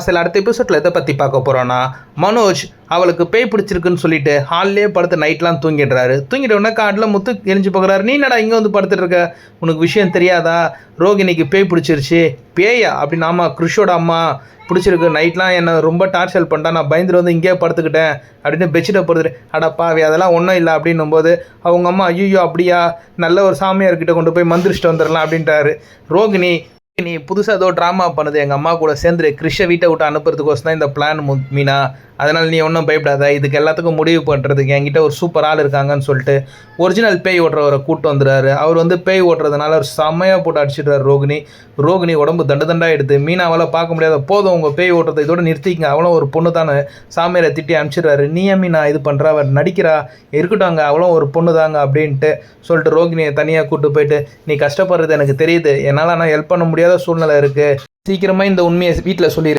சில அடுத்த எபிசோடில் எதை பற்றி பார்க்க போகிறோன்னா மனோஜ் அவளுக்கு பேய் பிடிச்சிருக்குன்னு சொல்லிட்டு ஹால்லேயே படுத்து நைட்லாம் தூங்கிடுறாரு. தூங்கிட்ட உடனே காட்டில் முத்து எரிஞ்சு பார்க்குறாரு நீ நடா இங்கே வந்து படுத்துட்டு இருக்க? உனக்கு விஷயம் தெரியாதா? ரோகிணிக்கு பேய் பிடிச்சிருச்சு. பேயா? அப்படின்னு ஆமாம் கிருஷோட அம்மா பிடிச்சிருக்கு. நைட்லாம் என்னை ரொம்ப டார்ச்சர் பண்ணிட்டா. நான் பயந்துட்டு வந்து இங்கேயே படுத்துக்கிட்டேன். அப்படின்னு பெட்ஷீட்டை போடுறது அடா பாவி அதெல்லாம் ஒன்றும் இல்லை. அப்படின்னும் போது அவங்க அம்மா ஐயோ அப்படியா? நல்ல ஒரு சாமியார்கிட்ட கொண்டு போய் மந்திரிச்சிட்டு வந்துடலாம் அப்படின்ட்டாரு. ரோகிணி நீ புதுசாக ஏதோ ட்ராமா பண்ணுது எங்கள் அம்மா கூட சேர்ந்து கிறிஷை வீட்டை விட்டு அனுப்புறதுக்கோசம் தான் இந்த பிளான் மீனா. அதனால் நீ ஒன்றும் பயப்படாத. இதுக்கு எல்லாத்துக்கும் முடிவு பண்ணுறதுக்கு என்கிட்ட ஒரு சூப்பர் ஆள் இருக்காங்கன்னு சொல்லிட்டு ஒரிஜினல் பேய் ஓட்டுறவரை கூட்டு வந்துடுறாரு. அவர் வந்து பேய் ஓட்டுறதுனால ஒரு செம்மையாக போட்டு அடிச்சிடுறாரு ரோகிணி. ரோகிணி உடம்பு தண்டு தண்டாக எடுத்து மீனாவால் பார்க்க முடியாத போதும் உங்கள் பேய் ஓட்டுறதை இதோட நிறுத்திக்கங்க. அவளும் ஒரு பொண்ணு தானே சாமியாரை திட்டி அனுப்பிச்சிடுறாரு. நீ மீனா இது பண்ணுறா அவர் நடிக்கிறா. இருக்கட்டும் அங்கே அவளும் ஒரு பொண்ணு தாங்க அப்படின்ட்டு சொல்லிட்டு ரோகிணியை தனியாக கூட்டு போயிட்டு நீ கஷ்டப்படுறது எனக்கு தெரியுது. என்னால் ஆனால் ஹெல்ப் பண்ண முடியாது. முடியாத சூழ்நிலை இருக்குது சீக்கிரமாக இந்த உண்மையை வீட்டில் சொல்லிடு